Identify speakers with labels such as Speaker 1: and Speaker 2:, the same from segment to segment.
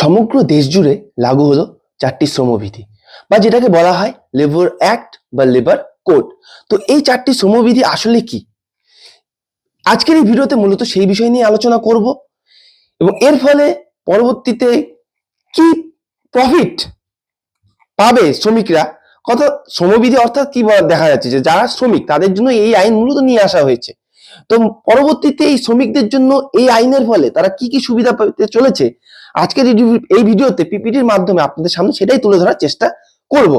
Speaker 1: সমগ্র দেশ জুড়ে লাগু হলো চারটি শ্রমবিধি বা যেটাকে বলা হয় লেবার অ্যাক্ট বা লেবার কোড তো এই চারটি শ্রমবিধি আসলে কি? আজকের এই ভিডিওতে মূলত সেই বিষয় নিয়ে আলোচনা করব এবং এর ফলে পরবর্তীতে কি প্রফিট পাবে শ্রমিকরা? কত শ্রমবিধি অর্থাৎ কি দেখা যাচ্ছে যে যারা শ্রমিক, তাদের জন্য এই আইন মূলত নিয়ে আসা হয়েছে। তো পরবর্তীতে এই শ্রমিকদের জন্য এই আইনের ফলে তারা কি কি সুবিধা পেতে চলেছে আজকের এই ভিডিওতে পিপিটির মাধ্যমে আপনাদের সামনে সেটাই তুলে ধরার চেষ্টা করব।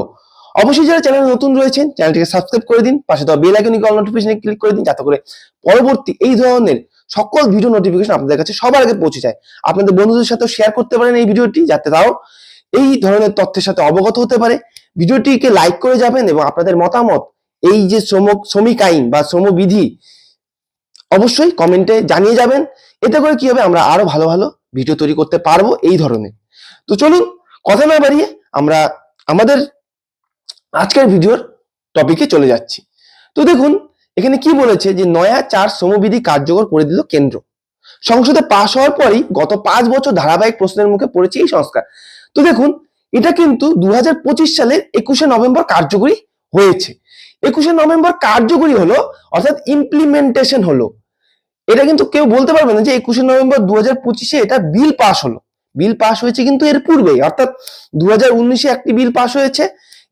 Speaker 1: অবশ্যই যারা চ্যানেলে নতুন রয়েছেন, চ্যানেলটিকে সাবস্ক্রাইব করে দিন, পাশে দেওয়া বেল আইকনে অল নোটিফিকেশনে ক্লিক করে দিন, যাতে করে পরবর্তী এই ধরনের সকল ভিডিও নোটিফিকেশন আপনাদের কাছে সবার আগে পৌঁছে যায়। আপনাদের বন্ধুদের সাথেও শেয়ার করতে পারেন এই ভিডিওটি, যাতে তাও এই ধরনের তথ্যের সাথে অবগত হতে পারে। ভিডিওটিকে লাইক করে যাবেন এবং আপনাদের মতামত, এই যে শ্রম শ্রমিক আইন বা শ্রমবিধি, অবশ্যই কমেন্টে জানিয়ে যাবেন। এতে করে কি হবে? আমরা আরও ভালো ভালো ভিডিও তৈরি করতে পারব এই ধরনের। তো চলুন, কথা না বাড়িয়ে আমরা আমাদের আজকের ভিডিওর টপিকে চলে যাচ্ছি। তো দেখুন, এখানে কি বলেছে যে নয়া চার শ্রমবিধি কার্যকর করে দিল কেন্দ্র। সংসদে পাশ হওয়ার পরই গত পাঁচ বছর ধারাবাহিক প্রশ্নের মুখে পড়েছে এই সংস্কার। তো দেখুন, এটা কিন্তু দুহাজার পঁচিশ সালের একুশে নভেম্বর কার্যকরী হয়েছে। একুশে নভেম্বর কার্যকরী হলো, অর্থাৎ ইমপ্লিমেন্টেশন হলো। এটা কিন্তু কেউ বলতে পারবে না যে একুশে নভেম্বর দু হাজার পঁচিশে এটা বিল পাশ হলো। বিল পাশ হয়েছে কিন্তু এর পূর্বেই, অর্থাৎ দু হাজার উনিশে একটি বিল পাশ হয়েছে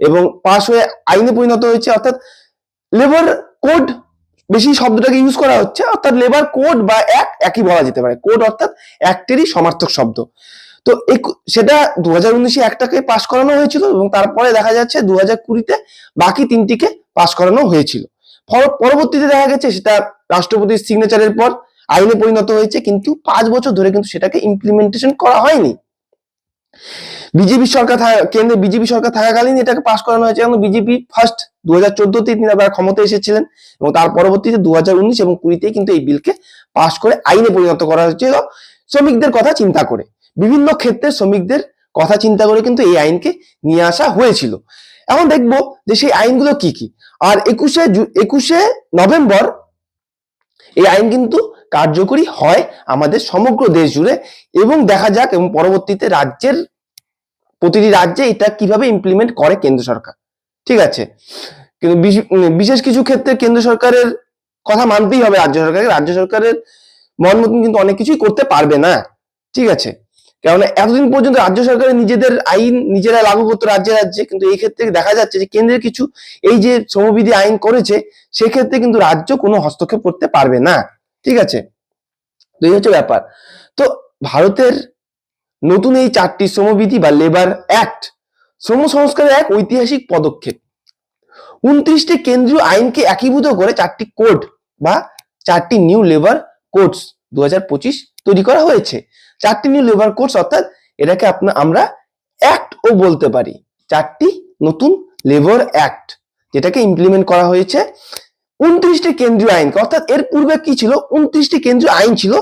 Speaker 1: এবং পাশ হয়ে আইনে পরিণত হয়েছে, অর্থাৎ লেবার কোড বেশি শব্দটাকে ইউজ করা হচ্ছে, অর্থাৎ লেবার কোড বা এক একই বলা যেতে পারে। কোড অর্থাৎ অ্যাক্টেরই সমার্থক শব্দ। তো সেটা দু হাজার উনিশে একটাকে পাশ করানো হয়েছিল এবং তারপরে দেখা যাচ্ছে দু হাজার কুড়িতে বাকি তিনটিকে পাশ করানো হয়েছিল। পরবর্তীতে দেখা গেছে সেটা রাষ্ট্রপতির সিগনেচারের পর আইনে পরিণত হয়েছে, কিন্তু পাঁচ বছর ধরে কিন্তু সেটাকে ইমপ্লিমেন্টেশন করা হয়নি। বিজেপি সরকার কেন্দ্রে বিজেপি সরকার থাকাকালীন এটাকে পাস করানো হয়েছে এবং বিজেপি ফার্স্ট দু হাজার চোদ্দতে তিনি আবার ক্ষমতায় এসেছিলেন এবং তার পরবর্তীতে দু হাজার উনিশ এবং কুড়িতে কিন্তু এই বিলকে পাস করে আইনে পরিণত করা হয়েছিল। শ্রমিকদের কথা চিন্তা করে, বিভিন্ন ক্ষেত্রে শ্রমিকদের কথা চিন্তা করে কিন্তু এই আইনকে নিয়ে আসা হয়েছিল। এখন দেখব যে সেই আইনগুলো কি কি। আর একুশে একুশে নভেম্বর এই আইন কিন্তু কার্যকরী হয় আমাদের সমগ্র দেশ জুড়ে এবং দেখা যাক এবং পরবর্তীতে রাজ্যের, প্রতিটি রাজ্যে এটা কীভাবে ইমপ্লিমেন্ট করে কেন্দ্র সরকার। ঠিক আছে? কিন্তু বিশেষ কিছু ক্ষেত্রে কেন্দ্র সরকারের কথা মানতেই হবে রাজ্য সরকারকে। রাজ্য সরকারের মন মতন কিন্তু অনেক কিছুই করতে পারবে না। ঠিক আছে? কেননা এতদিন পর্যন্ত রাজ্য সরকারের নিজেদের আইন, নিজেরা লাগু করতো রাজ্যে রাজ্যে, কিন্তু এই ক্ষেত্রে দেখা যাচ্ছে যে কেন্দ্রের কিছু এই যে শ্রমবিধি আইন করেছে সেক্ষেত্রে কিন্তু রাজ্য কোনো হস্তক্ষেপ করতে পারবে না। ঠিক আছে? তো এই হচ্ছে ব্যাপার। তো ভারতের নতুন এই চারটি শ্রমবিধি বা লেবার অ্যাক্ট, শ্রম সংস্কারের এক ঐতিহাসিক পদক্ষেপ। উনত্রিশটি কেন্দ্রীয় আইনকে একীভূত করে চারটি কোড বা চারটি নিউ লেবার কোডস দু হাজার পঁচিশ তৈরি করা হয়েছে। চারটি নিউ লেবার কোর্স অর্থাৎ এটাকে আপনার আমরা অ্যাক্ট ও বলতে পারি। চারটি নতুন লেবার অ্যাক্ট যেটাকে ইমপ্লিমেন্ট করা হয়েছে। উনত্রিশটি কেন্দ্রীয় আইন, অর্থাৎ এর পূর্বে কি ছিল? উনত্রিশটি কেন্দ্রীয় আইন ছিল।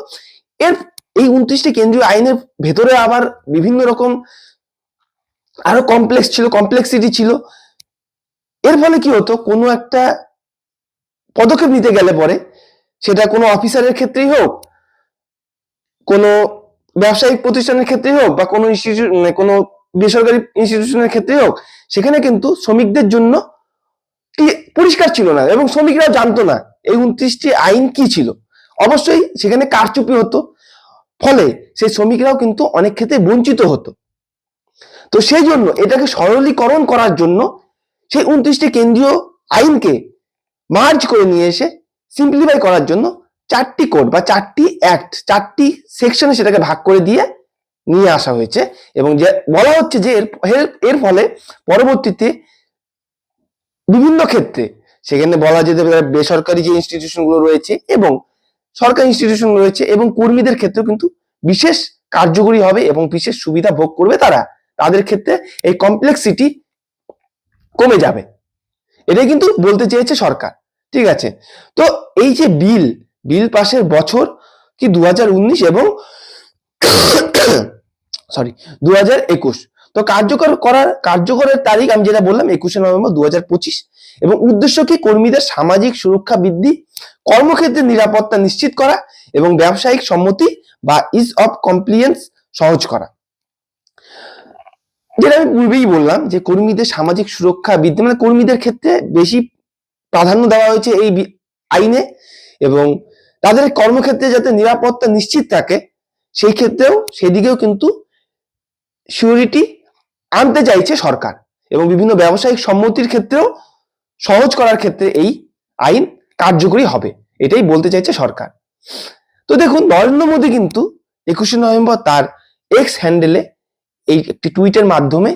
Speaker 1: এর, এই উনত্রিশটি কেন্দ্রীয় আইনের ভেতরে আবার বিভিন্ন রকম আরও কমপ্লেক্স ছিল কমপ্লেক্সিটি ছিল। এর ফলে কি হতো? কোনো একটা পদক্ষেপ নিতে গেলে পরে সেটা কোনো অফিসারের ক্ষেত্রেই হোক, কোনো ব্যবসায়িক প্রতিষ্ঠানের ক্ষেত্রে হোক বা কোনো ইনস্টিটিউট কোনো বেসরকারি ইনস্টিটিউশনের ক্ষেত্রে হোক, সেখানে কিন্তু শ্রমিকদের জন্য পরিষ্কার ছিল না এবং শ্রমিকরা জানতো না এই উনত্রিশটি আইন কি ছিল। অবশ্যই সেখানে কারচুপি হতো, ফলে সেই শ্রমিকরাও কিন্তু অনেক ক্ষেত্রে বঞ্চিত হতো। তো সেই জন্য এটাকে সরলীকরণ করার জন্য সেই উনত্রিশটি কেন্দ্রীয় আইনকে মার্জ করে নিয়ে এসে সিম্পলিফাই করার জন্য চারটি কোড বা চারটি অ্যাক্ট চারটি সেকশনে সেটাকে ভাগ করে দিয়ে নিয়ে আসা হয়েছে এবং যে বলা হচ্ছে যে এর, এর- ফলে পরবর্তীতে বিভিন্ন ক্ষেত্রে সেখানে বলা যেতে পারে বেসরকারি যে ইনস্টিটিউশনগুলো রয়েছে এবং সরকারি ইনস্টিটিউশন রয়েছে এবং কর্মীদের ক্ষেত্রেও কিন্তু বিশেষ কার্যকরী হবে এবং বিশেষ সুবিধা ভোগ করবে তারা। তাদের ক্ষেত্রে এই কমপ্লেক্সিটি কমে যাবে। এটাই কিন্তু বলতে চেয়েছে সরকার। ঠিক আছে? তো এই যে বিল বিল পাশের বছর কি দু হাজার উনিশ এবং সরি দু হাজার একুশ। তো কার্যকর করার, কার্যকরের তারিখ আমি যেটা বললাম, একুশে নভেম্বর দু হাজার পঁচিশ এবং উদ্দেশ্য কি কর্মীদের সামাজিক সুরক্ষা বৃদ্ধি, কর্মক্ষেত্রে নিরাপত্তা নিশ্চিত করা এবং ব্যবসায়িক সম্মতি বা ইজ অফ কমপ্লিয়েন্স সহজ করা। যেটা আমি পূর্বেই বললাম যে কর্মীদের সামাজিক সুরক্ষা বৃদ্ধি মানে কর্মীদের ক্ষেত্রে বেশি প্রাধান্য দেওয়া হয়েছে এই আইনে এবং তাদের কর্মক্ষেত্রে যাতে নিরাপত্তা নিশ্চিত থাকে, সেই ক্ষেত্রেও সেদিকেও কিন্তু সিউরিটি আনতে চাইছে সরকার এবং বিভিন্ন ব্যবসায়িক সম্মতির ক্ষেত্রেও সহজ করার ক্ষেত্রে এই আইন কার্যকরী হবে। এটাই বলতে চাইছে সরকার। তো দেখুন, নরেন্দ্র মোদী কিন্তু একুশে নভেম্বর তার এক্স হ্যান্ডেলে এই একটি টুইটের মাধ্যমে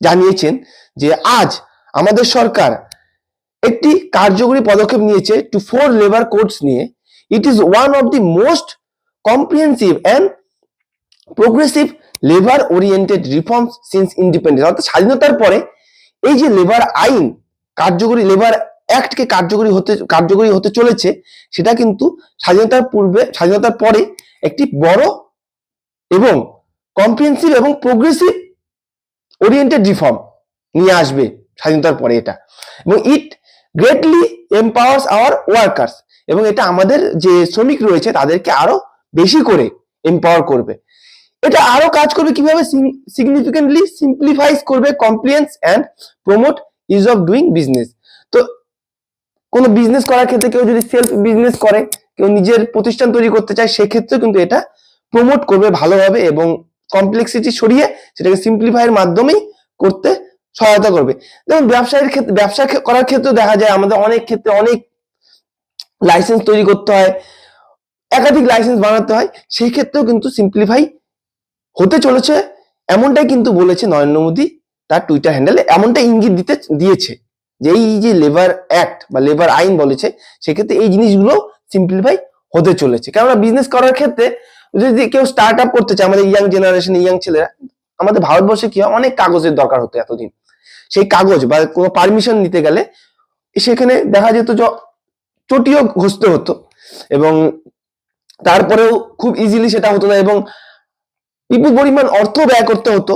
Speaker 1: জানিয়েছেন যে, আজ আমাদের সরকার একটি কার্যকরী পদক্ষেপ নিয়েছে টু ফোর লেবার কোডস নিয়ে। It is one of the most comprehensive and progressive labour oriented reforms since independence অর্থাৎ স্বাধীনতার পরে এই যে লেবার আইন, কার্যকরী লেবার অ্যাক্টকে কার্যকরী হতে কার্যকরী হতে চলেছে, সেটা কিন্তু স্বাধীনতার পূর্বে, স্বাধীনতার পরে একটি বড় এবং কম্প্রিহেন্সিভ এবং প্রোগ্রেসিভ ওরিয়েন্টেড রিফর্ম নিয়ে আসবে স্বাধীনতার পরে এটা। এবং it greatly empowers our workers এবং এটা আমাদের যে শ্রমিক রয়েছে, তাদেরকে আরও বেশি করে এম্পাওয়ার করবে। এটা আরও কাজ করবে কীভাবে? সিগনিফিকেন্টলি সিম্পলিফাইজ করবে compliance and promote ease of doing business তো কোনো বিজনেস করার ক্ষেত্রে কেউ যদি সেলফ বিজনেস করে, কেউ নিজের প্রতিষ্ঠান তৈরি করতে চায় সেক্ষেত্রে কিন্তু এটা প্রমোট করবে ভালোভাবে এবং কমপ্লেক্সিটি সরিয়ে সেটাকে সিম্পলিফাইয়ের মাধ্যমেই করতে সহায়তা করবে। যেমন ব্যবসায়ের ক্ষেত্রে, ব্যবসা করার ক্ষেত্রেও দেখা যায়, আমাদের অনেক ক্ষেত্রে অনেক লাইসেন্স তৈরি করতে হয়, একাধিক লাইসেন্স বানাতে হয়, সেই ক্ষেত্রেও কিন্তু সিম্পলিফাই হতে চলেছে। এমনটাই কিন্তু বলেছে নরেন্দ্র মোদী, তার টুইটার হ্যান্ডেলে এমনটা ইঙ্গিত দিতে, দিয়েছে যে এই যে লেবার অ্যাক্ট বা লেবার আইন বলেছে, সেক্ষেত্রে এই জিনিসগুলো সিম্পলিফাই হতে চলেছে। কেননা বিজনেস করার ক্ষেত্রে যদি কেউ স্টার্ট আপ করতে চায়, আমাদের ইয়াং জেনারেশন ইয়াং ছেলেরা, আমাদের ভারতবর্ষে কি হয়? অনেক কাগজের দরকার হতো এতদিন। সেই কাগজ বা কোনো পারমিশন নিতে গেলে সেখানে দেখা যেত চটিও ঘষতে হতো এবং তারপরেও খুব ইজিলি সেটা হতো না এবং বিপুল পরিমাণ অর্থ ব্যয় করতে হতো।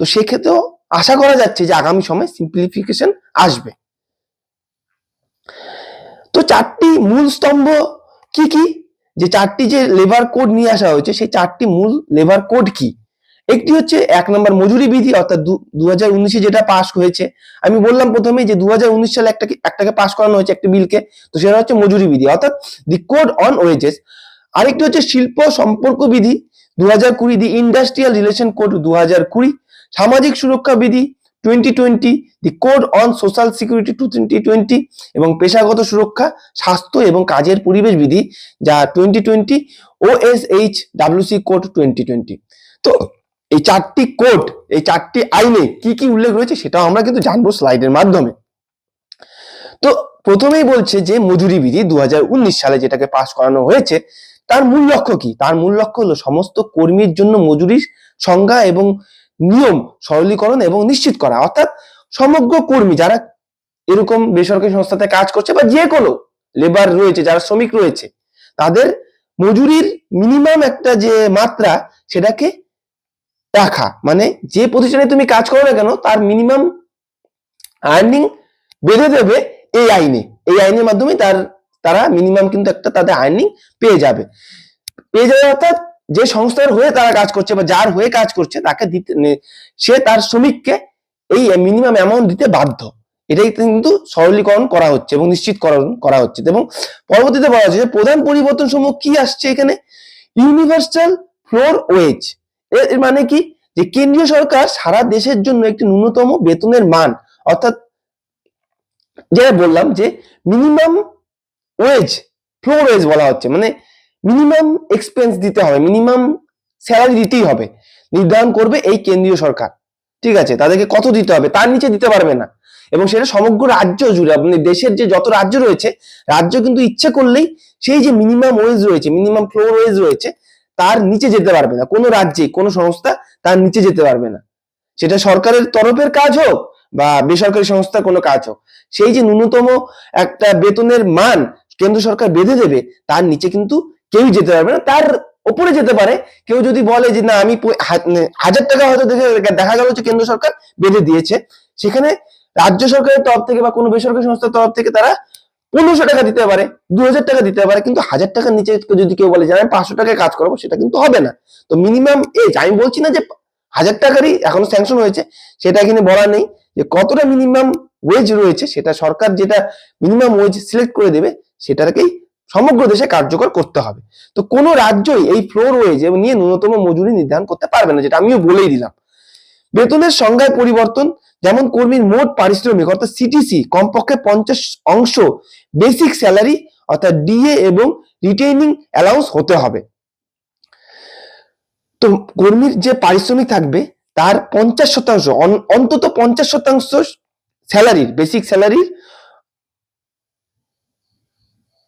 Speaker 1: তো সেক্ষেত্রেও আশা করা যাচ্ছে যে আগামী সময় সিম্পলিফিকেশন আসবে। তো চারটি মূল স্তম্ভ কি কি? যে চারটি যে লেবার কোড নিয়ে আসা হয়েছে, সেই চারটি মূল লেবার কোড কি? একটি হচ্ছে এক নম্বর মজুরি বিধি, অর্থাৎ দু হাজার যেটা পাস হয়েছে। আমি বললাম প্রথমেই যে দু হাজার উনিশ সালে একটাকে একটাকে পাস করানো হয়েছে একটি বিলকে, তো সেটা হচ্ছে মজুরি বিধি। অর্থাৎ দি কোড অন ওয়েজেস আরেকটি হচ্ছে শিল্প সম্পর্ক বিধি দু হাজার কুড়ি দি ইন্ডাস্ট্রিয়াল রিলেশন কোড দু হাজার কুড়ি। সামাজিক সুরক্ষা বিধি twenty twenty the code on social security two twenty twenty এবং পেশাগত সুরক্ষা, স্বাস্থ্য এবং কাজের পরিবেশ বিধি, যা twenty twenty O S H W C code twenty twenty তো এই চারটি কোড, এই চারটি আইনে কি কি উল্লেখ রয়েছে সেটাও আমরা কিন্তু জানব স্লাইডের মাধ্যমে। তো প্রথমেই বলছে যে মজুরি বিধি দু হাজার উনিশ সালে যেটাকে পাশ করানো হয়েছে, তার মূল লক্ষ্য কি? তার মূল লক্ষ্য হলো সমস্ত কর্মীর জন্য মজুরির সংজ্ঞা এবং নিয়ম সরলীকরণ এবং নিশ্চিত করা। অর্থাৎ সমগ্র কর্মী যারা এরকম বেসরকারি সংস্থাতে কাজ করছে বা যে কোনো লেবার রয়েছে, যারা শ্রমিক রয়েছে, তাদের মজুরির মিনিমাম একটা যে মাত্রা সেটাকে রাখা মানে যে প্রতিষ্ঠানে তুমি কাজ করো না কেন, তার মিনিমাম আর্নিং বেঁধে দেবে এই আইনে। এই আইনের মাধ্যমে তার, তারা মিনিমাম কিন্তু একটা তাদের আর্নিং পেয়ে যাবে। পেয়ে যাবে অর্থাৎ যে সংস্থার হয়ে তারা কাজ করছে বা যার হয়ে কাজ করছে, তাকে দিতে সে তার শ্রমিককে এই মিনিমাম অ্যামাউন্ট দিতে বাধ্য। এটাই কিন্তু সরলীকরণ করা হচ্ছে এবং নিশ্চিতকরণ করা হচ্ছে। এবং পরবর্তীতে বলা হচ্ছে যে প্রধান পরিবর্তন সমূহ কি আসছে এখানে? ইউনিভার্সাল ফ্লোর ওয়েজ এর মানে কি? যে কেন্দ্রীয় সরকার সারা দেশের জন্য একটি ন্যূনতম বেতনের মান, অর্থাৎ যেটা বললাম যে মিনিমাম ওয়েজ ফ্লোর ওয়েজ বলা হচ্ছে মানে মিনিমাম এক্সপেন্স দিতে হবে মিনিমাম স্যালারি দিতেই হবে, নির্ধারণ করবে এই কেন্দ্রীয় সরকার। ঠিক আছে? তাদেরকে কত দিতে হবে? তার নিচে দিতে পারবে না। এবং সেটা সমগ্র রাজ্য জুড়ে মানে দেশের যে যত রাজ্য রয়েছে, রাজ্য কিন্তু ইচ্ছে করলেই সেই যে মিনিমাম ওয়েজ রয়েছে মিনিমাম ফ্লোর ওয়েজ রয়েছে তার নিচে যেতে পারবে না। কোনো রাজ্যে, কোনো সংস্থা তার নিচে যেতে পারবে না। সেটা সরকারের তরফের কাজ হোক বা বেসরকারি সংস্থার কোনো কাজ হোক। সেই যে ন্যূনতম একটা বেতনের মান কেন্দ্র সরকার বেঁধে দেবে, তার নিচে কিন্তু কেউ যেতে পারবে না। তার উপরে যেতে পারে। কেউ যদি বলে যে, না, আমি মানে হাজার টাকা হয়তো দেখে দেখা গেল যে কেন্দ্র সরকার বেঁধে দিয়েছে। সেখানে রাজ্য সরকারের তরফ থেকে বা কোনো বেসরকারি সংস্থার তরফ থেকে তারা পনেরোশো টাকা দিতে পারে দু হাজার টাকা দিতে পারে, কিন্তু হাজার টাকার নিচে যদি কেউ বলে যে আমি পাঁচশো টাকায় কাজ করব, সেটা কিন্তু হবে না। তো মিনিমাম এজ আমি বলছি না যে হাজার টাকারই এখনও স্যাংশন হয়েছে, সেটা এখানে বলা নেই। যে কতটা মিনিমাম ওয়েজ রয়েছে, সেটা সরকার যেটা মিনিমাম ওয়েজ সিলেক্ট করে দেবে, সেটাকেই সমগ্র দেশে কার্যকর করতে হবে। তো কোনো রাজ্যই এই ফ্লোর ওয়েজ নিয়ে ন্যূনতম মজুরি নির্ধারণ করতে পারবে না, যেটা আমিও বলেই দিলাম। বেতনের সংজ্ঞায় পরিবর্তন, যেমন কর্মীর মোট পারিশ্রমিক, অর্থাৎ সিটিসি কমপক্ষে পঞ্চাশ অংশ বেসিক স্যালারি অর্থাৎ ডিএ এবং রিটেইনিং অ্যালাউন্স হতে হবে। তো কর্মীর যে পারিশ্রমিক থাকবে, তার পঞ্চাশ শতাংশ অন্তত পঞ্চাশ শতাংশ স্যালারির, বেসিক স্যালারির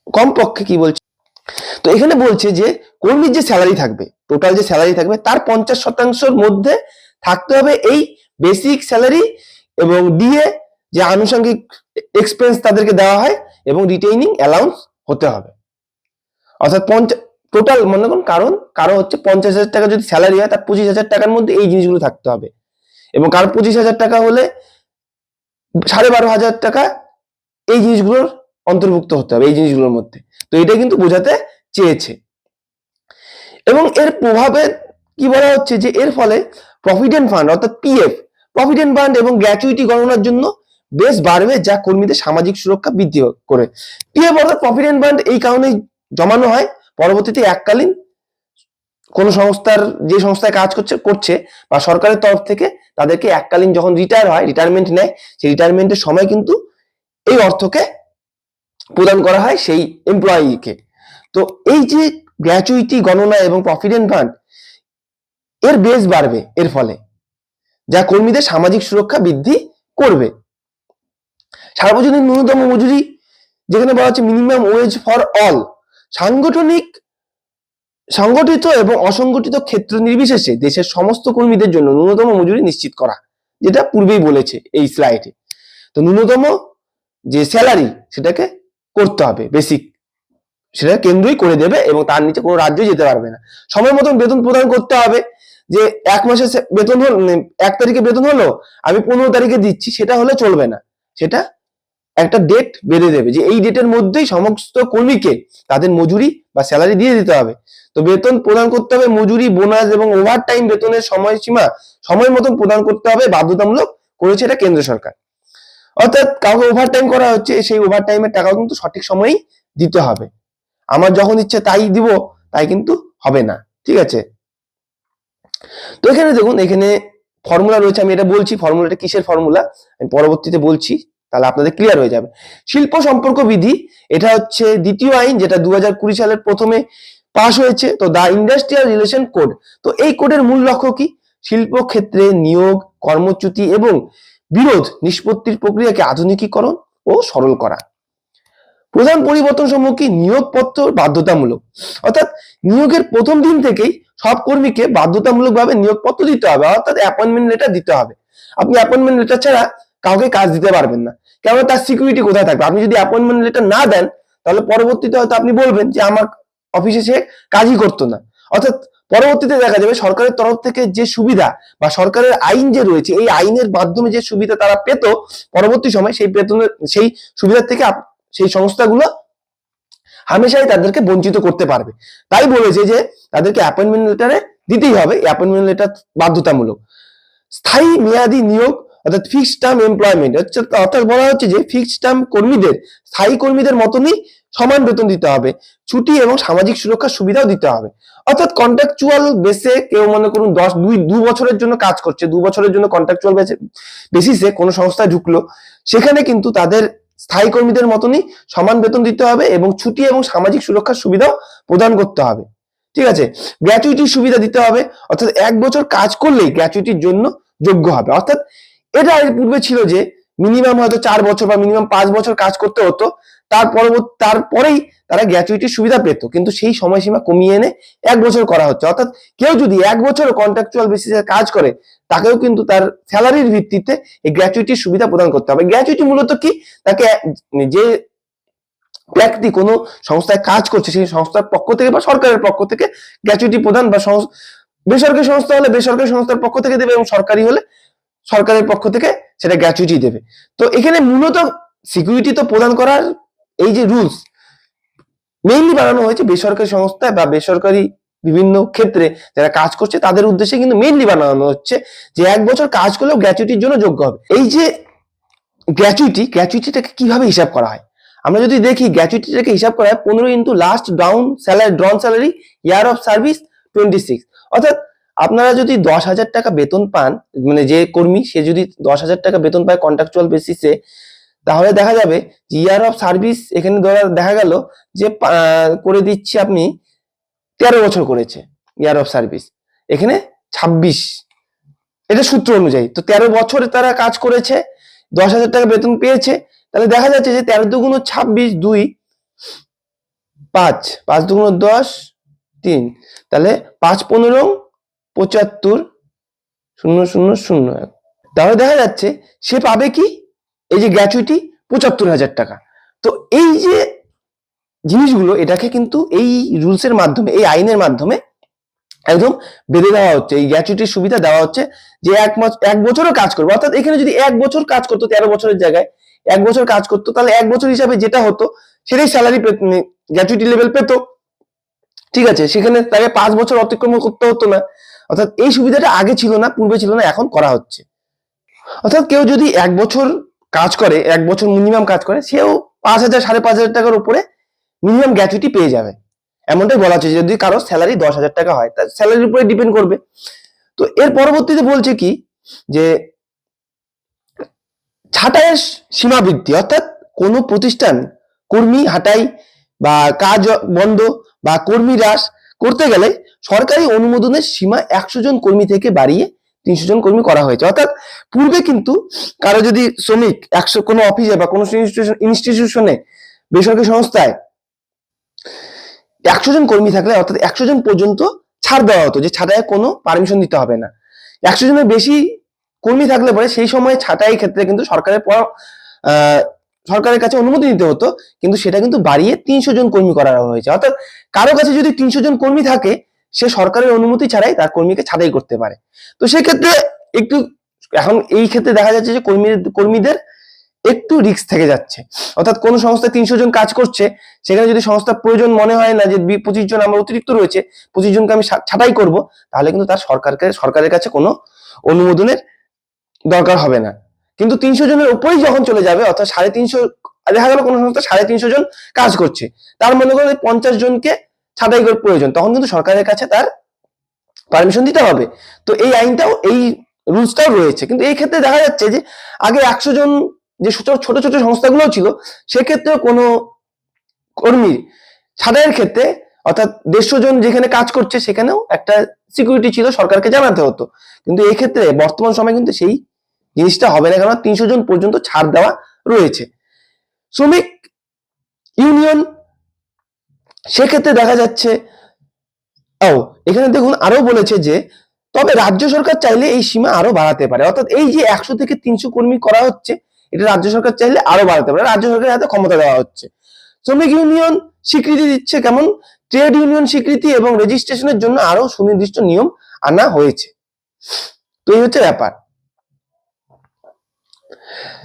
Speaker 1: কমপক্ষে কি বলছে? তো এখানে বলছে যে কর্মীর যে স্যালারি থাকবে, টোটাল যে স্যালারি থাকবে, তার পঞ্চাশ শতাংশের মধ্যে থাকতে হবে এই বেসিক স্যালারি এবং ডিএ যে আনুষঙ্গিক এক্সপেন্স তাদেরকে দেওয়া হয় এবং রিটেইনিং অ্যালাউন্স হতে হবে। অর্থাৎ পঞ্চাশ টোটাল মনে করুন কারণ কারও হচ্ছে পঞ্চাশ হাজার টাকা যদি স্যালারি হয়, তার পঁচিশ হাজার টাকার মধ্যে এই জিনিসগুলো থাকতে হবে। এবং কারও পঁচিশ হাজার টাকা হলে সাড়ে বারো হাজার টাকা এই জিনিসগুলোর অন্তর্ভুক্ত হতে হবে, এই জিনিসগুলোর মধ্যে। তো এটা কিন্তু বোঝাতে চেয়েছে। এবং এর প্রভাবে কি বলা হচ্ছে যে এর ফলে প্রভিডেন্ট ফান্ড অর্থাৎ পিএফ প্রভিডেন্ট ফান্ড এবং গ্র্যাচুইটি গণনার জন্য বেশ বাড়বে, যা কর্মীদের সামাজিক সুরক্ষা বৃদ্ধি করে। পিএফ অর্থাৎ প্রভিডেন্ট ফান্ড এই কারণে জমানো হয়। পরবর্তীতে এককালীন কোন সংস্থার, যে সংস্থায় কাজ করছে করছে বা সরকারের তরফ থেকে তাদেরকে এককালীন যখন রিটায়ার হয় রিটায়ারমেন্ট নেয়, সেই রিটায়ারমেন্টের সময় কিন্তু এই অর্থকে প্রদান করা হয় সেই এমপ্লয়িকে তো এই যে গ্র্যাচুইটি গণনা এবং প্রভিডেন্ট ফান্ড এর বেশ বাড়বে, এর ফলে, যা কর্মীদের সামাজিক সুরক্ষা বৃদ্ধি করবে। সার্বজনীন ন্যূনতম মজুরি, যেখানে বলা হচ্ছে মিনিমাম ওয়েজ ফর অল সাংগঠনিক, সংগঠিত এবং অসংগঠিত ক্ষেত্র নির্বিশেষে দেশের সমস্ত কর্মীদের জন্য ন্যূনতম মজুরি নিশ্চিত করা, যেটা পূর্বেই বলেছে এই স্লাইডে তো ন্যূনতম যে স্যালারি সেটাকে করতে হবে বেসিক সেটা কেন্দ্রই করে দেবে এবং তার নিচে কোনো রাজ্যই যেতে পারবে না। সময় মতন বেতন প্রদান করতে হবে, যে এক মাসে বেতন হল এক তারিখে বেতন হলো, আমি পনেরো তারিখে দিচ্ছি, সেটা হলে চলবে না। সেটা একটা ডেট বেঁধে দেবে যে এই ডেটের মধ্যেই সমস্ত কর্মীকে তাদের মজুরি বা স্যালারি দিয়ে দিতে হবে। তো বেতন প্রদান করতে হবে, মজুরি বোনাস এবং ওভার টাইম বেতনের সময়সীমা সময় মতন প্রদান করতে হবে, বাধ্যতামূলক করেছে এটা কেন্দ্র সরকার। অর্থাৎ কাউকে ওভার টাইম করা হচ্ছে, সেই ওভার টাইমের টাকাও কিন্তু সঠিক সময়েই দিতে হবে। আমার যখন ইচ্ছে তাই দিব, তাই কিন্তু হবে না, ঠিক আছে? তো এখানে দেখুন, এখানে ফর্মুলা রয়েছে, আমি এটা বলছি ফর্মুলাটা কিসের ফর্মুলা আমি পরবর্তীতে বলছি। তাহলে আপনাদের ক্লিয়ার হয়ে যাবে। শিল্প সম্পর্ক বিধি, এটা হচ্ছে দ্বিতীয় আইন যেটা দু হাজার কুড়ি সালের প্রথমে পাশ হয়েছে, তো দা ইন্ডাস্ট্রিয়াল রিলেশন কোড তো এই কোডের মূল লক্ষ্য কি? শিল্প ক্ষেত্রে নিয়োগ, কর্মচ্যুতি এবং বিরোধ নিষ্পত্তির প্রক্রিয়াকে আধুনিকীকরণ ও সরল করা। প্রধান পরিবর্তন সমূহ কি নিয়োগপত্র বাধ্যতামূলক। অর্থাৎ নিয়োগের প্রথম দিন থেকেই সব কর্মীকে বাধ্যতামূলকভাবে নিয়োগপত্র দিতে হবে, অর্থাৎ অ্যাপয়েন্টমেন্ট লেটার দিতে হবে। আপনি অ্যাপয়েন্টমেন্ট লেটার ছাড়া কাউকে কাজ দিতে পারবেন না। কেন তার সিকিউরিটি কোথায় থাকবে? আপনি যদি অ্যাপয়েন্টমেন্ট লেটার না দেন, তাহলে পরবর্তীতে হয়তো আপনি বলবেন যে আমার অফিসে সে কাজই করতো না। অর্থাৎ পরবর্তীতে দেখা যাবে সরকারের তরফ থেকে যে সুবিধা বা সরকারের আইন যে রয়েছে, এই আইনের মাধ্যমে যে সুবিধা তারা পেত, পরবর্তী সময় সেই বেতনের সেই সুবিধার থেকে সেই সংস্থাগুলো হামেশাই তাদেরকে বঞ্চিত করতে পারবে। তাই বলেছে যে তাদেরকে অ্যাপয়েন্টমেন্ট লেটারে দিতেই হবে। অ্যাপয়েন্টমেন্ট লেটার বাধ্যতামূলক। স্থায়ী মেয়াদি নিয়োগ অর্থাৎ ফিক্সড টার্ম এমপ্লয়মেন্ট অর্থাৎ বলা হচ্ছে যে ফিক্সড টার্ম কর্মীদের, স্থায়ী কর্মীদের মতনই সমান বেতন দিতে হবে, ছুটি এবং সামাজিক সুরক্ষার সুবিধাও দিতে হবে। অর্থাৎ কন্ট্রাকচুয়াল বেসে কেউ মনে করুন দশ, দুই, দু বছরের জন্য কাজ করছে, দু বছরের জন্য কন্ট্রাকচুয়াল বেসে বেসিসে কোনো সংস্থায় ঢুকলো, সেখানে কিন্তু তাদের স্থায়ী কর্মীদের মতনই সমান বেতন দিতে হবে এবং ছুটি এবং সামাজিক সুরক্ষার সুবিধাও প্রদান করতে হবে। ঠিক আছে? গ্র্যাচুইটির সুবিধা দিতে হবে, অর্থাৎ এক বছর কাজ করলেই গ্র্যাচুইটির জন্য যোগ্য হবে। অর্থাৎ এটা এর পূর্বে ছিল যে মিনিমাম হয়তো চার বছর বা মিনিমাম পাঁচ বছর কাজ করতে হতো। তার পরবর্তী তারপরেই তারা গ্র্যাচুইটির সুবিধা পেত, কিন্তু সেই সময়সীমা কমিয়ে এনে এক বছর করা হচ্ছে। অর্থাৎ কেউ যদি এক বছর কন্ট্রাকচুয়াল বেসিসে কাজ করে, তাকেও কিন্তু তার স্যালারির ভিত্তিতে এই গ্র্যাচুইটির সুবিধা প্রদান করতে হবে। গ্র্যাচুইটি মূলত কি? তাকে যে ব্যক্তি কোনো সংস্থায় কাজ করছে, সেই সংস্থার পক্ষ থেকে বা সরকারের পক্ষ থেকে গ্র্যাচুইটি প্রদান বা বেসরকারি সংস্থা হলে বেসরকারি সংস্থার পক্ষ থেকে দেবে এবং সরকারি হলে সরকারের পক্ষ থেকে সেটা গ্র্যাচুইটি দেবে। তো এখানে মূলত সিকিউরিটি তো প্রদান করার এই যে রুলস মেইনলি বানানো হয়েছে বেসরকারি সংস্থা বা বেসরকারি বিভিন্ন ক্ষেত্রে যারা কাজ করছে তাদের উদ্দেশ্যে কিন্তু মেইনলি বানানো হচ্ছে যে এক বছর কাজ করলেও গ্র্যাচুইটির জন্য যোগ্য হবে। এই যে গ্র্যাচুইটি গ্র্যাচুইটিটাকে কীভাবে হিসাব করা হয়? আমরা যদি দেখি গ্র্যাচুইটিটাকে হিসাব করা হয়, পনেরো into last down salary drawn salary year of service twenty six অর্থাৎ আপনারা যদি দশ হাজার টাকা বেতন পান মানে যে কর্মী, সে যদি দশ হাজার টাকা বেতন পায় কন্ট্রাকচুয়াল বেসিসে তাহলে দেখা যাবে যে ইয়ার অফ সার্ভিস এখানে দেখা গেল যে করে দিচ্ছি আপনি তেরো বছর করেছে ইয়ার অফ সার্ভিস এখানে ছাব্বিশ। এটা সূত্র অনুযায়ী। তো তেরো বছরে তারা কাজ করেছে, দশ হাজার টাকা বেতন পেয়েছে, তাহলে দেখা যাচ্ছে যে তেরো দুগুণ ছাব্বিশ দুই, পাঁচ। পাঁচ দুগুণ দশ, তিন। তাহলে পাঁচ পনেরো পঁচাত্তর শূন্য শূন্য শূন্য এক। তাহলে দেখা যাচ্ছে সে পাবে কি? এই যে গ্র্যাচুইটি পঁচাত্তর হাজার টাকা। তো এই যে জিনিসগুলো, এটাকে কিন্তু এই রুলসের মাধ্যমে, এই আইনের মাধ্যমে একদম বেঁধে দেওয়া হচ্ছে। এই গ্র্যাচুইটির সুবিধা দেওয়া হচ্ছে যে এক মাস, এক বছরও কাজ করবে। অর্থাৎ এখানে যদি এক বছর কাজ করতো তেরো বছরের জায়গায়, এক বছর কাজ করতো, তাহলে এক বছর হিসাবে যেটা হতো, সেটাই স্যালারি গ্র্যাচুইটি লেভেল পেত। ঠিক আছে, সেখানে তাকে পাঁচ বছর অতিক্রম করতে হতো না। অর্থাৎ এই সুবিধাটা আগে ছিল না, পূর্বে ছিল না, এখন করা হচ্ছে। অর্থাৎ কেউ যদি এক বছর কাজ করে, এক বছর মিনিমাম কাজ করে, সেও পাঁচ হাজার, সাড়ে পাঁচ হাজার টাকার উপরে মিনিমাম গ্র্যাচুইটি পেয়ে যাবে। এমনটাই বলা হচ্ছে যদি কারও স্যালারি দশ হাজার টাকা হয়, তার স্যালারির উপরে ডিপেন্ড করবে। তো এর পরবর্তীতে বলছে কি যে ছাঁটাইয়ের সীমা বৃদ্ধি অর্থাৎ কোনো প্রতিষ্ঠান কর্মী হাঁটাই বা কাজ বন্ধ বা কর্মী হ্রাস করতে গেলে সরকারি অনুমোদনের সীমা একশো জন কর্মী থেকে বাড়িয়ে তিনশো জন কর্মী করা হয়েছে। অর্থাৎ পূর্বে কিন্তু কারও যদি শ্রমিক একশো, কোনো অফিসে বা কোনো ইনস্টিটিউশনে বেসরকারি সংস্থায় একশো জন কর্মী থাকলে অর্থাৎ একশো জন পর্যন্ত ছাড় দেওয়া হতো, যে ছাঁটাই কোনো পারমিশন দিতে হবে না। একশো জনের বেশি কর্মী থাকলে পরে সেই সময় ছাঁটাই ক্ষেত্রে কিন্তু সরকারের সরকারের কাছে অনুমতি নিতে হতো, কিন্তু সেটা কিন্তু বাড়িয়ে তিনশো জন কর্মী করা হয়েছে। অর্থাৎ কারও কাছে যদি তিনশো জন কর্মী থাকে সে সরকারের অনুমতি ছাড়াই তার কর্মীকে ছাঁটাই করতে পারে। তো সেক্ষেত্রে একটু এখন এই ক্ষেত্রে দেখা যাচ্ছে যে কর্মী, কর্মীদের একটু রিস্ক থেকে যাচ্ছে। অর্থাৎ কোন সংস্থা তিনশো জন কাজ করছে, সেখানে যদি সংস্থার প্রয়োজন মনে হয় না যে পঁচিশ জন আমার অতিরিক্ত রয়েছে, পঁচিশ জনকে আমি ছাঁটাই করব, তাহলে কিন্তু তার সরকারকে, সরকারের কাছে কোনো অনুমোদনের দরকার হবে না। কিন্তু তিনশো জনের উপরেই যখন চলে যাবে, অর্থাৎ সাড়ে তিনশো, দেখা গেল কোনো সংস্থা সাড়ে তিনশো জন কাজ করছে, তার মনে করো এই পঞ্চাশ জনকে ছাঁটাই করার প্রয়োজন, তখন কিন্তু সরকারের কাছে তার পারমিশন দিতে হবে। তো এই আইনটাও, এই রুলসটাও রয়েছে। কিন্তু এই ক্ষেত্রে দেখা যাচ্ছে যে, আগে একশো জন যে ছোট ছোট সংস্থাগুলো ছিল সেক্ষেত্রে কোনো কর্মী ছাঁটাইয়ের ক্ষেত্রে, অর্থাৎ দেড়শো জন যেখানে কাজ করছে, সেখানেও একটা সিকিউরিটি ছিল, সরকারকে জানাতে হতো। কিন্তু এই ক্ষেত্রে বর্তমান সময় কিন্তু সেই জিনিসটা হবে না কারণ তিনশো জন পর্যন্ত ছাড় দেওয়া রয়েছে। শ্রমিক ইউনিয়ন সেক্ষেত্রে দেখা যাচ্ছে, ও, এখানে দেখুন আরও বলেছে যে, তবে রাজ্য সরকার চাইলে এই সীমা আরও বাড়াতে পারে। অর্থাৎ এই যে একশো থেকে তিনশো কর্মী করা হচ্ছে, এটা রাজ্য সরকার চাইলে আরও বাড়াতে পারে। রাজ্য সরকারের হাতে ক্ষমতা দেওয়া হচ্ছে। শ্রমিক ইউনিয়ন স্বীকৃতি দিচ্ছে কেমন? ট্রেড ইউনিয়ন স্বীকৃতি এবং রেজিস্ট্রেশনের জন্য আরও সুনির্দিষ্ট নিয়ম আনা হয়েছে। তো এই হচ্ছে ব্যাপার।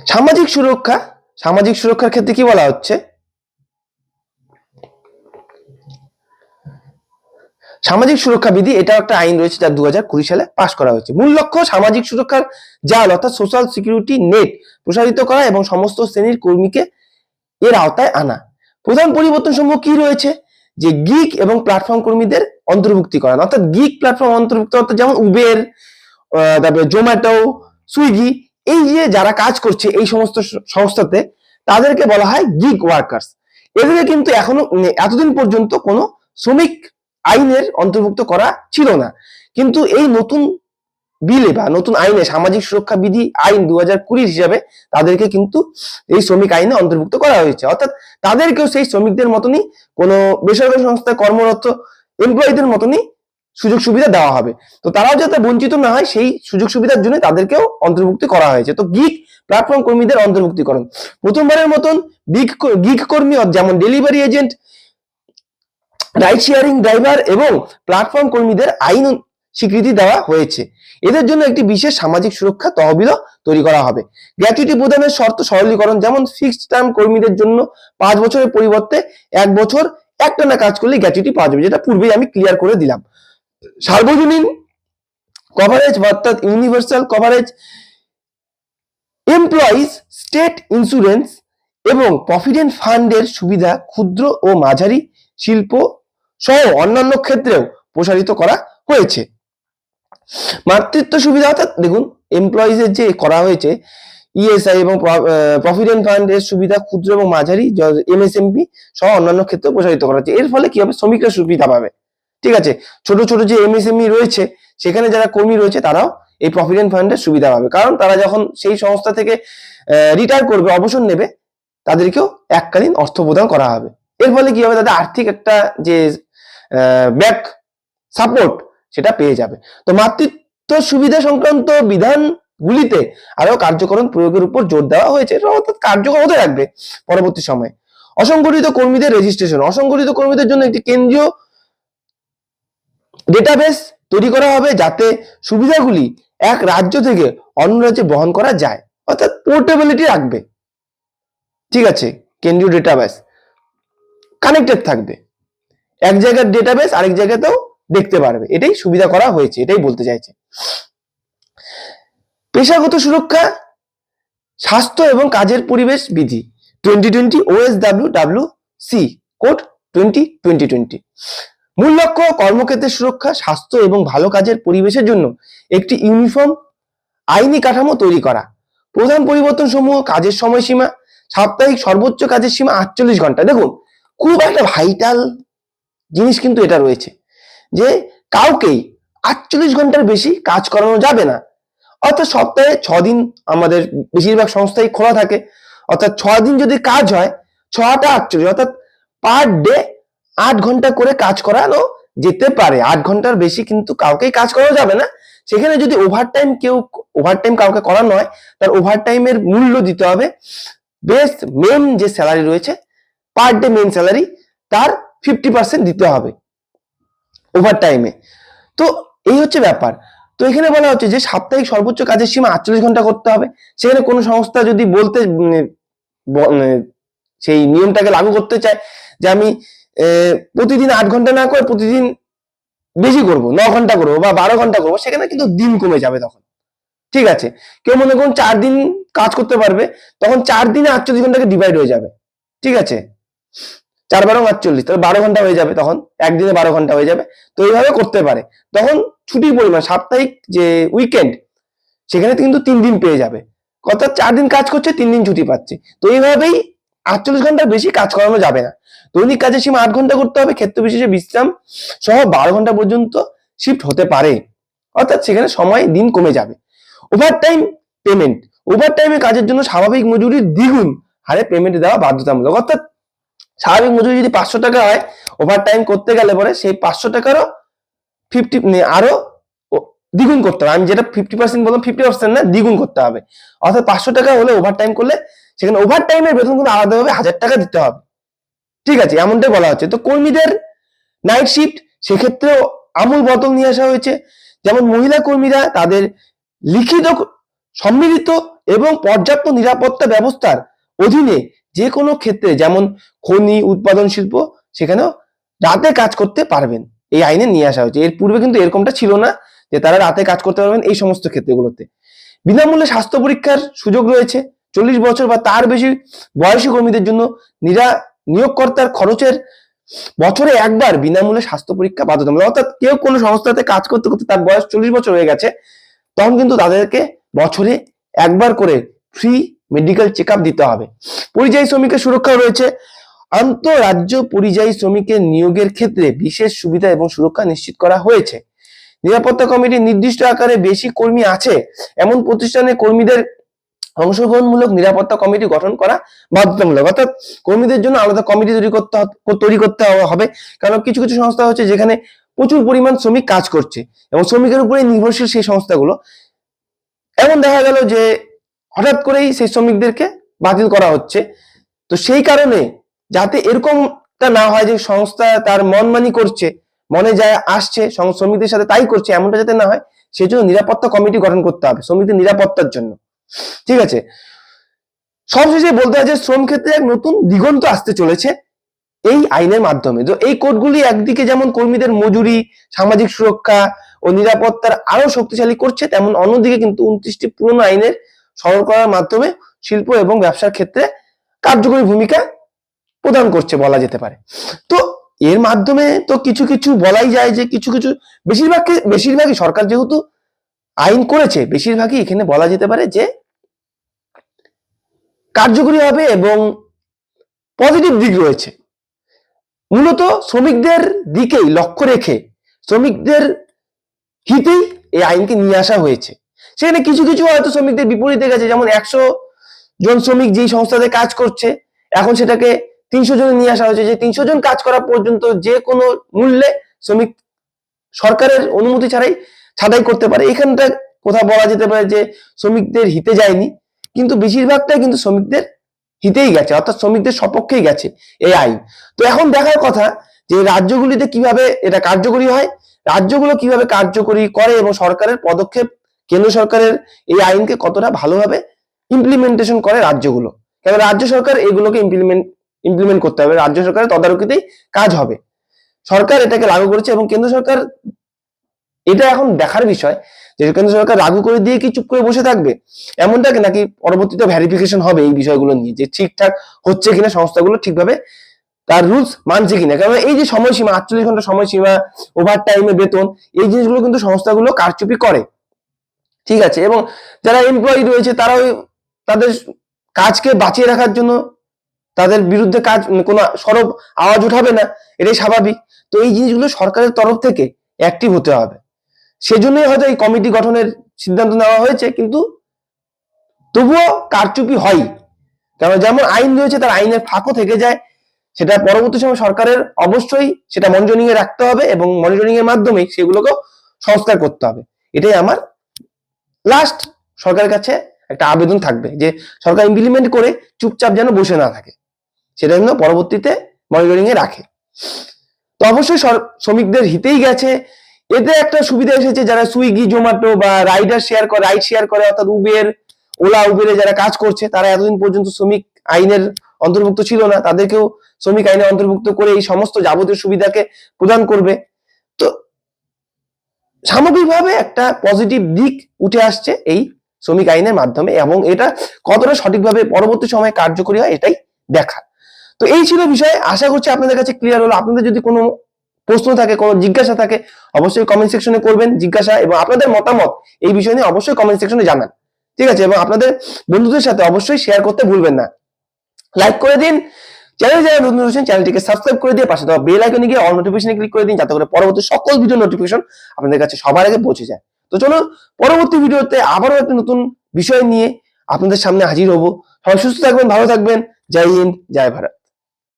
Speaker 1: সামাজিক সুরক্ষা, সামাজিক সুরক্ষার ক্ষেত্রে কি বলা হচ্ছে? সামাজিক সুরক্ষা বিধি এটা একটা আইন রয়েছে যা দু সালে পাশ করা হয়েছে। মূল লক্ষ্য সামাজিক সুরক্ষার জাল, অর্থাৎ সোশ্যাল সিকিউরিটি নেট প্রসারিত করা এবং সমস্ত শ্রেণির কর্মীকে এর আওতায় আনা। প্রধান পরিবর্তন সমূহ কি রয়েছে? যে গিগ এবং প্ল্যাটফর্ম কর্মীদের অন্তর্ভুক্তি করা অর্থাৎ গিগ প্ল্যাটফর্ম অন্তর্ভুক্ত অর্থাৎ যেমন উবের তারপরে জোম্যাটো সুইগি এই যে যারা কাজ করছে এই সমস্ত সংস্থাতে, তাদেরকে বলা হয় গিগ ওয়ার্কার্স এদেরকে কিন্তু এখনও, এতদিন পর্যন্ত কোনো শ্রমিক আইনের অন্তর্ভুক্ত করা ছিল না। কিন্তু এই নতুন বিলে বা নতুন আইনে সামাজিক সুরক্ষা বিধি, আইন দু হাজার কুড়ি হিসাবে তাদেরকে কিন্তু এই শ্রমিক আইনে অন্তর্ভুক্ত করা হয়েছে। অর্থাৎ তাদেরকেও সেই শ্রমিকদের মতনই কোনো বেসরকারি সংস্থায় কর্মরত এমপ্লয়ীদের মতনই সুযোগ সুবিধা দেওয়া হবে। তো তারাও যাতে বঞ্চিত না হয়, সেই সুযোগ সুবিধার জন্য তাদেরকেও অন্তর্ভুক্তি করা হয়েছে। তো গিগ প্ল্যাটফর্ম কর্মীদের অন্তর্ভুক্তিকরণ। প্রথমবারের মতন গিগ কর্মী, যেমন delivery agent ride sharing driver এবং প্ল্যাটফর্ম কর্মীদের আইন স্বীকৃতি দেওয়া হয়েছে। এদের জন্য একটি বিশেষ সামাজিক সুরক্ষা তহবিলও তৈরি করা হবে। গ্র্যাচুইটি প্রদানের শর্ত সরলীকরণ, যেমন ফিক্সড টার্ম কর্মীদের জন্য পাঁচ বছরের পরিবর্তে এক বছর একটানা কাজ করলে গ্র্যাচুইটি পাওয়া যাবে, যেটা পূর্বেই আমি ক্লিয়ার করে দিলাম। সার্বজনীন কভারেজ অর্থাৎ universal coverage employees state insurance এবং প্রভিডেন্ট ফান্ডের সুবিধা ক্ষুদ্র ও মাঝারি শিল্প সহ অন্যান্য ক্ষেত্রেও প্রসারিত করা হয়েছে। মাতৃত্ব সুবিধা অর্থাৎ দেখুন এমপ্লয়িজের যে করা হয়েছে ইএসআই এবং প্রভিডেন্ট ফান্ডের সুবিধা ক্ষুদ্র এবং মাঝারি এমএসএমপি সহ অন্যান্য ক্ষেত্রে প্রসারিত করা হচ্ছে। এর ফলে কি হবে? শ্রমিকরা সুবিধা পাবে। ঠিক আছে? ছোট ছোট যে এমএসএমই রয়েছে, সেখানে যারা কর্মী রয়েছে, তারাও এই প্রভিডেন্ট ফান্ডের সুবিধা পাবে। কারণ তারা যখন সেই সংস্থা থেকে রিটায়ার করবে, অবসর নেবে, তাদেরকেও এককালীন অর্থ প্রদান করা হবে। এর ফলে কি হবে? তাদের আর্থিক একটা যে ব্যাক সাপোর্ট সেটা পেয়ে যাবে। তো মাতৃত্ব সুবিধা সংক্রান্ত বিধানগুলিতে আরও কার্যকরণ প্রয়োগের উপর জোর দেওয়া হয়েছে। অর্থাৎ কার্যকর হতে রাখবে পরবর্তী সময়ে। অসংগঠিত কর্মীদের রেজিস্ট্রেশন অসংগঠিত কর্মীদের জন্য একটি কেন্দ্রীয় ডেটাবেস তৈরি করা হবে যাতে সুবিধাগুলি এক রাজ্য থেকে অন্য রাজ্যে বহন করা যায়। অর্থাৎ পোর্টেবিলিটি রাখবে। ঠিক আছে? কেন্দ্রীয় ডেটাবেস কানেক্টেড থাকবে। এক জায়গার ডেটাবেস আরেক জায়গাতেও দেখতে পারবে। এটাই সুবিধা করা হয়েছে, এটাই বলতে চাইছে। পেশাগত সুরক্ষা, স্বাস্থ্য এবং কাজের পরিবেশ বিধি twenty twenty O S W W C code twenty twenty twenty মূল লক্ষ্য, কর্মক্ষেত্রের সুরক্ষা, স্বাস্থ্য এবং ভালো কাজের পরিবেশের জন্য একটি ইউনিফর্ম আইনি কাঠামো তৈরি করা। প্রধান পরিবর্তন সমূহ কাজের সময়সীমা, সাপ্তাহিক সর্বোচ্চ কাজের সীমা আটচল্লিশ ঘণ্টা। দেখুন, খুব একটা ভাইটাল জিনিস কিন্তু এটা রয়েছে যে কাউকেই আটচল্লিশ ঘণ্টার বেশি কাজ করানো যাবে না। অর্থাৎ সপ্তাহে ছ দিন আমাদের বেশিরভাগ সংস্থাই খোলা থাকে। অর্থাৎ ছ দিন যদি কাজ হয়, ছটা আটচল্লিশ, অর্থাৎ পার ডে আট ঘণ্টা করে কাজ করানো যেতে পারে। আট ঘণ্টার বেশি কিন্তু কাউকেই কাজ করানো যাবে না। সেখানে যদি ওভারটাইম কেউ ওভারটাইম কাউকে করানো হয়, তার ওভারটাইমের মূল্য দিতে হবে। বেস্ট মেন যে স্যালারি রয়েছে পার ডে মেন স্যালারি তার ফিফটি পার্সেন্ট দিতে হবে ওভার টাইমে তো এই হচ্ছে ব্যাপার। তো এখানে বলা হচ্ছে যে সাপ্তাহিক সর্বোচ্চ কাজের সীমা আটচল্লিশ ঘণ্টা করতে হবে। সেখানে কোনো সংস্থা যদি বলতে সেই নিয়মটাকে লাগু করতে চায় যে আমি প্রতিদিন আট ঘণ্টা না করে প্রতিদিন বেশি করব, ন ঘণ্টা করব বা বারো ঘণ্টা করব, সেখানে কিন্তু দিন কমে যাবে তখন। ঠিক আছে? কেউ মনে করুন চার দিন কাজ করতে পারবে, তখন চার দিনে আটচল্লিশ ঘন্টাকে ডিভাইড হয়ে যাবে। ঠিক আছে? চার বারো আটচল্লিশ, তাহলে বারো ঘণ্টা হয়ে যাবে তখন, একদিনে বারো ঘণ্টা হয়ে যাবে। তো এইভাবে করতে পারে। তখন ছুটির পরিমাণ, সাপ্তাহিক যে উইকেন্ড সেখানে কিন্তু তিন দিন পেয়ে যাবে। অর্থাৎ চার দিন কাজ করছে, তিন দিন ছুটি পাচ্ছে। তো এইভাবেই আটচল্লিশ ঘণ্টার বেশি কাজ করানো যাবে না। দৈনিক কাজের সীমা আট ঘণ্টা করতে হবে, ক্ষেত্র বিশেষে বিশ্রাম সহ বারো ঘণ্টা পর্যন্ত শিফট হতে পারে। অর্থাৎ সেখানে সময়, দিন কমে যাবে। ওভার টাইম পেমেন্ট ওভার টাইমে কাজের জন্য স্বাভাবিক মজুরির দ্বিগুণ হারে পেমেন্ট দেওয়া বাধ্যতামূলক। অর্থাৎ স্বাভাবিক মজুরি যদি পাঁচশো টাকা হয় ওভার টাইম করতে গেলে পরে সেই পাঁচশো টাকারও ফিফটি আরও ও- দ্বিগুণ করতে হবে। আমি যেটা ফিফটি পার্সেন্ট বললাম ফিফটি পার্সেন্ট না, দ্বিগুণ করতে হবে। অর্থাৎ পাঁচশো টাকা হলে ওভার টাইম করলে সেখানে ওভার টাইমের বেতন কিন্তু আলাদাভাবে হাজার টাকা দিতে হবে। ঠিক আছে, এমনটাই বলা হচ্ছে। তো কর্মীদের নাইট শিফট সেক্ষেত্রেও আমূল বদল নিয়ে আসা হয়েছে। যেমন মহিলা কর্মীরা তাদের লিখিত, সম্মিলিত এবং পর্যাপ্ত নিরাপত্তা ব্যবস্থার অধীনে যে কোনো ক্ষেত্রে, যেমন খনি, উৎপাদন শিল্প, সেখানেও রাতে কাজ করতে পারবেন। এই আইনে নিয়ে আসা হয়েছে। এর পূর্বে কিন্তু এরকমটা ছিল না যে তারা রাতে কাজ করতে পারবেন এই সমস্ত ক্ষেত্রগুলোতে। বিনামূল্যে স্বাস্থ্য পরীক্ষার সুযোগ রয়েছে। চল্লিশ বছর বা তার বেশি বয়সী কর্মীদের জন্য নিরা নিয়োগকর্তার খরচের বছরে একবার বিনামূল্যে স্বাস্থ্য পরীক্ষা বাধ্যতামূলক। অর্থাৎ কেউ কোনো সংস্থাতে কাজ করতে করতে তার বয়স চল্লিশ বছর হয়ে গেছে, তখন কিন্তু তাদেরকে বছরে একবার করে ফ্রি মেডিকেল চেক দিতে হবে। পরিযায়ী শ্রমিকের সুরক্ষা রয়েছে। আন্তঃরাজ্য পরিযায়ী শ্রমিকের নিয়োগের ক্ষেত্রে বিশেষ সুবিধা এবং সুরক্ষা নিশ্চিত করা হয়েছে। নিরাপত্তা কমিটির নির্দিষ্ট আকারে বেশি কর্মী আছে। এমন প্রতিষ্ঠানে কর্মীদের অংশগ্রহণমূলক নিরাপত্তা কমিটি গঠন করা বাধ্যতামূলক। অর্থাৎ কর্মীদের জন্য আলাদা কমিটি তৈরি করতে তৈরি করতে হবে। কারণ কিছু কিছু সংস্থা হচ্ছে যেখানে প্রচুর পরিমাণ শ্রমিক কাজ করছে এবং শ্রমিকের উপরে নির্ভরশীল সেই সংস্থাগুলো। এমন দেখা গেল যে হঠাৎ করেই সেই শ্রমিকদেরকে বাতিল করা হচ্ছে। তো সেই কারণে যাতে এরকমটা না হয় যে সংস্থা তার মনমানি করছে, মনে যায় আসছে শ্রমিকদের সাথে তাই করছে, এমনটা যাতে না হয় সেই জন্য নিরাপত্তা কমিটি গঠন করতে হবে শ্রমিকদের নিরাপত্তার জন্য। ঠিক আছে? সবশেষে বলতে হয় যে শ্রম ক্ষেত্রে এক নতুন দিগন্ত আসতে চলেছে এই আইনের মাধ্যমে। তো এই কোডগুলি একদিকে যেমন কর্মীদের মজুরি, সামাজিক সুরক্ষা ও নিরাপত্তার আরও শক্তিশালী করছে, তেমন অন্যদিকে কিন্তু উনত্রিশটি পুরনো আইনের সরল করার মাধ্যমে শিল্প এবং ব্যবসার ক্ষেত্রে কার্যকরী ভূমিকা প্রদান করছে বলা যেতে পারে। তো এর মাধ্যমে তো কিছু কিছু বলাই যায় যে কিছু কিছু বেশিরভাগ বেশিরভাগই সরকার যেহেতু আইন করেছে, বেশিরভাগই এখানে বলা যেতে পারে যে কার্যকরী হবে এবং পজিটিভ দিক রয়েছে। মূলত শ্রমিকদের দিকেই লক্ষ্য রেখে শ্রমিকদের হিতেই এই আইনকে নিয়ে আসা হয়েছে। সেখানে কিছু কিছু হয়তো শ্রমিকদের বিপরীতে গেছে, যেমন একশো জন শ্রমিক যেই সংস্থাতে কাজ করছে, এখন সেটাকে তিনশো জনে নিয়ে আসা হয়েছে। যে তিনশো জন কাজ করা পর্যন্ত যে কোনো মূল্যে শ্রমিক সরকারের অনুমতি ছাড়াই ছাঁটাই করতে পারে। এখানটা কোথাও বলা যেতে পারে যে শ্রমিকদের হিতে যায়নি, কিন্তু বেশিরভাগটাই কিন্তু শ্রমিকদের হিতেই গেছে, অর্থাৎ শ্রমিকদের সপক্ষেই গেছে এই আইন। তো এখন দেখার কথা যে রাজ্যগুলিতে কীভাবে এটা কার্যকরী হয়, রাজ্যগুলো কীভাবে কার্যকরী করে এবং সরকারের পদক্ষেপ কেন্দ্র সরকারের এই আইনকে কতটা ভালোভাবে ইমপ্লিমেন্টেশন করে রাজ্যগুলো? কেন রাজ্য সরকার এগুলোকে ইমপ্লিমেন্ট ইমপ্লিমেন্ট করতে হবে। রাজ্য সরকারের তদারকিতেই কাজ হবে। সরকার এটাকে লাগু করেছে এবং কেন্দ্র সরকার এটা এখন দেখার বিষয় যে কেন্দ্র সরকার লাগু করে দিয়ে কি চুপ করে বসে থাকবে? এমনটা নাকি পরবর্তীতে ভেরিফিকেশন হবে এই বিষয়গুলো নিয়ে, যে ঠিকঠাক হচ্ছে কিনা, সংস্থাগুলো ঠিকভাবে তার রুলস মানছে কিনা? কারণ এই যে সময়সীমা, আটচল্লিশ ঘণ্টা সময়সীমা ওভার টাইমে বেতন, এই জিনিসগুলো কিন্তু সংস্থাগুলো কারচুপি করে। ঠিক আছে? এবং যারা এমপ্লয়ি রয়েছে, তারাও তাদের কাজকে বাঁচিয়ে রাখার জন্য তাদের বিরুদ্ধে কাজ কোনো সরব আওয়াজ উঠাবে না, এটাই স্বাভাবিক। তো এই জিনিসগুলো সরকারের তরফ থেকে অ্যাক্টিভ হতে হবে। সেজন্যই হয়তো এই কমিটি গঠনের সিদ্ধান্ত নেওয়া হয়েছে, কিন্তু তবুও কারচুপি হয় কারণ যেমন আইন রয়েছে, তার আইনের ফাঁকও থেকে যায়। সেটা পরবর্তী সময় সরকারের অবশ্যই সেটা মনিটরিং এ রাখতে হবে এবং মনিটরিং এর মাধ্যমে সেগুলোকে সংস্কার করতে হবে। এটাই আমার লাস্ট সরকারের কাছে একটা আবেদন থাকবে যে সরকার ইমপ্লিমেন্ট করে চুপচাপ যেন বসে না থাকে। সেটা যেন পরবর্তীতে মনিটরিং এ রাখে। তো অবশ্যই শ্রমিকদের হিতেই গেছে। এতে একটা সুবিধা এসেছে যারা সুইগি জোম্যাটো বা রাইডার শেয়ার করে রাইড শেয়ার করে, অর্থাৎ উবের ওলা উবেরে যারা কাজ করছে, তারা এতদিন পর্যন্ত শ্রমিক আইনের অন্তর্ভুক্ত ছিল না। তাদেরকেও শ্রমিক আইনে অন্তর্ভুক্ত করে এই সমস্ত যাবতীয় সুবিধাকে প্রদান করবে। সামগ্রিকভাবে একটা পজিটিভ দিক উঠে আসছে এই শ্রমিক আইনের মাধ্যমে এবং এটা কতটা সঠিকভাবে পরবর্তী সময়ে কার্যকরী হয় এটাই দেখা। তো এই ছিল বিষয়, আশা করছি আপনাদের কাছে ক্লিয়ার হলো। আপনাদের যদি কোনো প্রশ্ন থাকে, কোনো জিজ্ঞাসা থাকে, অবশ্যই কমেন্ট সেকশনে করবেন, জিজ্ঞাসা এবং আপনাদের মতামত এই বিষয় নিয়ে অবশ্যই কমেন্ট সেকশনে জানান। ঠিক আছে? এবং আপনাদের বন্ধুদের সাথে অবশ্যই শেয়ার করতে ভুলবেন না। লাইক করে দিন চ্যানেল যারা নতুন রয়েছেন চ্যানেলটিকে সাবস্ক্রাইব করে দিয়ে পাশে দেওয়া বেল আইকনে গিয়ে অল নোটিফিকেশনে ক্লিক করে দিন, যাতে করে পরবর্তী সকল ভিডিও নোটিফিকেশন আপনাদের কাছে সবার আগে পৌঁছে যায়। তো চলো পরবর্তী ভিডিওতে আবারও একটা নতুন বিষয় নিয়ে আপনাদের সামনে হাজির হব। সবাই সুস্থ থাকবেন, ভালো থাকবেন। জয় হিন্দ, জয় ভারত।